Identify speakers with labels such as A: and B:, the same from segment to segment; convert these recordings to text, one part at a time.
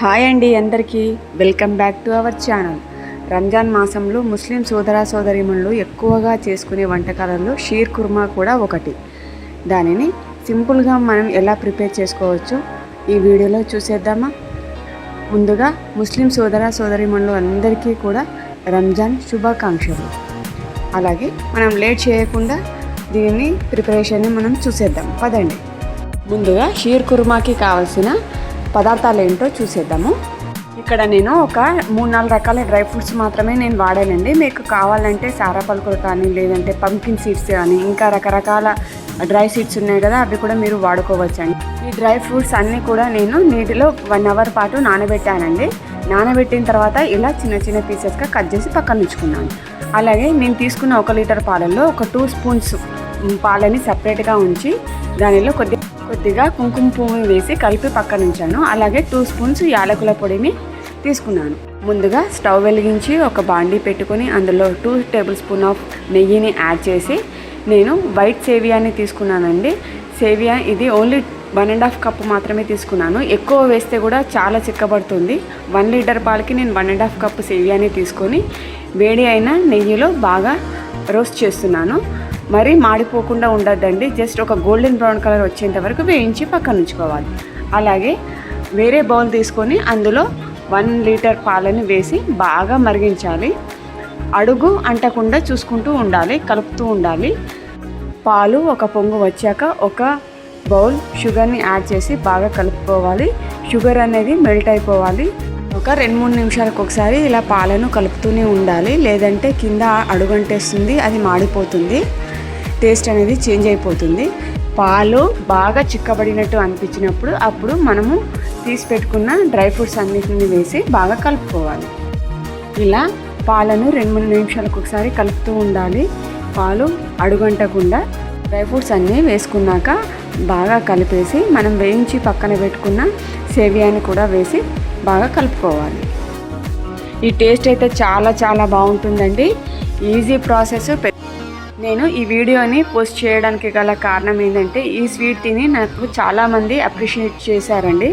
A: Hi అండి అందరికీ. Welcome back to our channel. Ramzan మాసంలో ముస్లిం సోదర సోదరిమణులు ఎక్కువగా చేసుకునే వంటకాలలో షీర్ కుర్మా కూడా ఒకటి. దానిని సింపుల్గా మనం ఎలా ప్రిపేర్ చేసుకోవచ్చో? ఈ వీడియోలో చూసేద్దామా? ముందుగా ముస్లిం సోదర సోదరిమణులు అందరికీ కూడా రంజాన్ శుభాకాంక్షలు. అలాగే మనం లేట్ చేయకుండా దీనిని ప్రిపరేషన్ని మనం చూసేద్దాం. పదండి. ముందుగా షీర్ కుర్మాకి కావాల్సిన పదార్థాలు ఏంటో చూసేద్దాము. ఇక్కడ నేను ఒక మూడు నాలుగు రకాల డ్రై ఫ్రూట్స్ మాత్రమే నేను వాడానండి. మీకు కావాలంటే సారా పలుకులు కానీ లేదంటే పంకిన్ సీడ్స్ కానీ ఇంకా రకరకాల డ్రై సీడ్స్ ఉన్నాయి కదా అవి కూడా మీరు వాడుకోవచ్చండి. ఈ డ్రై ఫ్రూట్స్ అన్నీ కూడా నేను నీటిలో వన్ అవర్ పాటు నానబెట్టానండి. నానబెట్టిన తర్వాత ఇలా చిన్న చిన్న పీసెస్గా కట్ చేసి పక్కన ఉంచుకున్నాను. అలాగే నేను తీసుకున్న ఒక లీటర్ పాలల్లో ఒక టూ స్పూన్స్ పాలని సపరేట్గా ఉంచి దానిలో కొద్దిగా కొద్దిగా కుంకుమ పువ్వు వేసి కలిపి పక్కన ఉంచాను. అలాగే టూ స్పూన్స్ యాలకుల పొడిని తీసుకున్నాను. ముందుగా స్టవ్ వెలిగించి ఒక బాండీ పెట్టుకొని అందులో టూ టేబుల్ స్పూన్ ఆఫ్ నెయ్యిని యాడ్ చేసి నేను వైట్ సేవియాని తీసుకున్నానండి. సేవియా ఇది only one and half cup మాత్రమే తీసుకున్నాను. ఎక్కువ వేస్తే కూడా చాలా చిక్కబడుతుంది. వన్ లీటర్ పాలకి నేను వన్ అండ్ హాఫ్ కప్ సేవియాని తీసుకొని వేడి అయిన నెయ్యిలో బాగా రోస్ట్ చేస్తున్నాను. మరీ మాడిపోకుండా ఉండద్దండి. జస్ట్ ఒక గోల్డెన్ బ్రౌన్ కలర్ వచ్చేంత వరకు వేయించి పక్కన ఉంచుకోవాలి అలాగే వేరే బౌల్ తీసుకొని అందులో వన్ లీటర్ పాలని వేసి బాగా మరిగించాలి. అడుగు అంటకుండా చూసుకుంటూ ఉండాలి కలుపుతూ ఉండాలి. పాలు ఒక పొంగు వచ్చాక ఒక బౌల్ షుగర్ని యాడ్ చేసి బాగా కలుపుకోవాలి. షుగర్ అనేది మెల్ట్ అయిపోవాలి. ఒక రెండు మూడు నిమిషాలకు ఒకసారి ఇలా పాలను కలుపుతూనే ఉండాలి. లేదంటే కింద అడుగంటేస్తుంది అది మాడిపోతుంది. టేస్ట్ అనేది చేంజ్ అయిపోతుంది. పాలు బాగా చిక్కబడినట్టు అనిపించినప్పుడు అప్పుడు మనము తీసి పెట్టుకున్న డ్రై ఫ్రూట్స్ అన్నిటిని వేసి బాగా కలుపుకోవాలి. ఇలా పాలను రెండు మూడు నిమిషాలకు ఒకసారి కలుపుతూ ఉండాలి. పాలు అడుగంటకుండా డ్రై ఫ్రూట్స్ అన్నీ వేసుకున్నాక బాగా కలిపేసి మనం వేయించి పక్కన పెట్టుకున్న సేవియాని కూడా వేసి బాగా కలుపుకోవాలి. ఈ టేస్ట్ అయితే చాలా చాలా బాగుంటుందండి. ఈజీ ప్రాసెస్ నేను ఈ వీడియోని పోస్ట్ చేయడానికి గల కారణం ఏంటంటే ఈ స్వీట్ తిని నాకు చాలామంది అప్రిషియేట్ చేశారండి.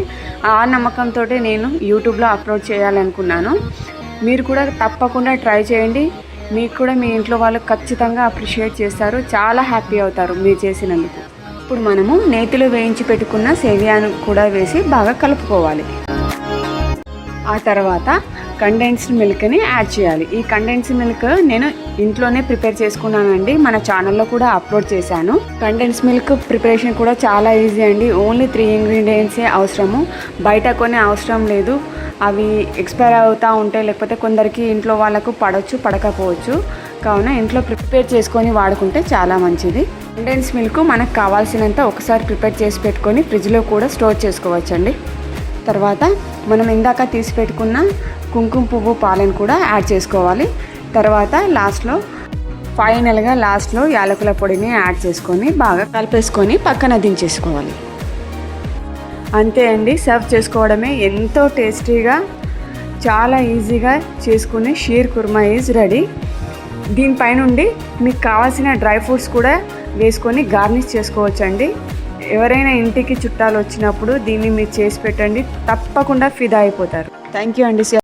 A: ఆ నమ్మకంతో నేను యూట్యూబ్లో అప్లోడ్ చేయాలనుకున్నాను. మీరు కూడా తప్పకుండా ట్రై చేయండి. మీకు కూడా మీ ఇంట్లో వాళ్ళు ఖచ్చితంగా అప్రిషియేట్ చేస్తారు. చాలా హ్యాపీ అవుతారు మీరు చేసినందుకు. ఇప్పుడు మనము నేతిలో వేయించి పెట్టుకున్న సేవియాను కూడా వేసి బాగా కలుపుకోవాలి. ఆ తర్వాత కండెన్స్డ్ మిల్క్ని యాడ్ చేయాలి. ఈ కండెన్స్డ్ మిల్క్ నేను ఇంట్లోనే ప్రిపేర్ చేసుకున్నానండి. మన ఛానల్లో కూడా అప్లోడ్ చేశాను. కండెన్స్ మిల్క్ ప్రిపరేషన్ కూడా చాలా ఈజీ అండి. ఓన్లీ త్రీ ఇంగ్రీడియంట్సే అవసరము. బయట కొనే అవసరం లేదు. అవి ఎక్స్పైర్ అవుతూ ఉంటాయి. లేకపోతే కొందరికి ఇంట్లో వాళ్ళకు పడవచ్చు పడకపోవచ్చు. కావున ఇంట్లో ప్రిపేర్ చేసుకొని వాడుకుంటే చాలా మంచిది. కండెన్స్ మిల్క్ మనకు కావాల్సినంత ఒకసారి ప్రిపేర్ చేసి పెట్టుకొని ఫ్రిడ్జ్లో కూడా స్టోర్ చేసుకోవచ్చండి. తర్వాత మనం ఇందాక తీసి పెట్టుకున్న కుంకుమ పువ్వు పాలను కూడా యాడ్ చేసుకోవాలి. తర్వాత లాస్ట్లో ఫైనల్గా లాస్ట్లో యాలకుల పొడిని యాడ్ చేసుకొని బాగా కలిపేసుకొని పక్కన దించేసుకోవాలి. అంతే అండి సర్వ్ చేసుకోవడమే ఎంతో టేస్టీగా చాలా ఈజీగా చేసుకునే షీర్ కుర్మా ఈజ్ రెడీ దీనిపైనుండి మీకు కావాల్సిన డ్రై ఫ్రూట్స్ కూడా వేసుకొని గార్నిష్ చేసుకోవచ్చండి. ఎవరైనా ఇంటికి చుట్టాలు వచ్చినప్పుడు దీన్ని మీరు చేసి పెట్టండి తప్పకుండా ఫిదా అయిపోతారు. థ్యాంక్ యూ అండి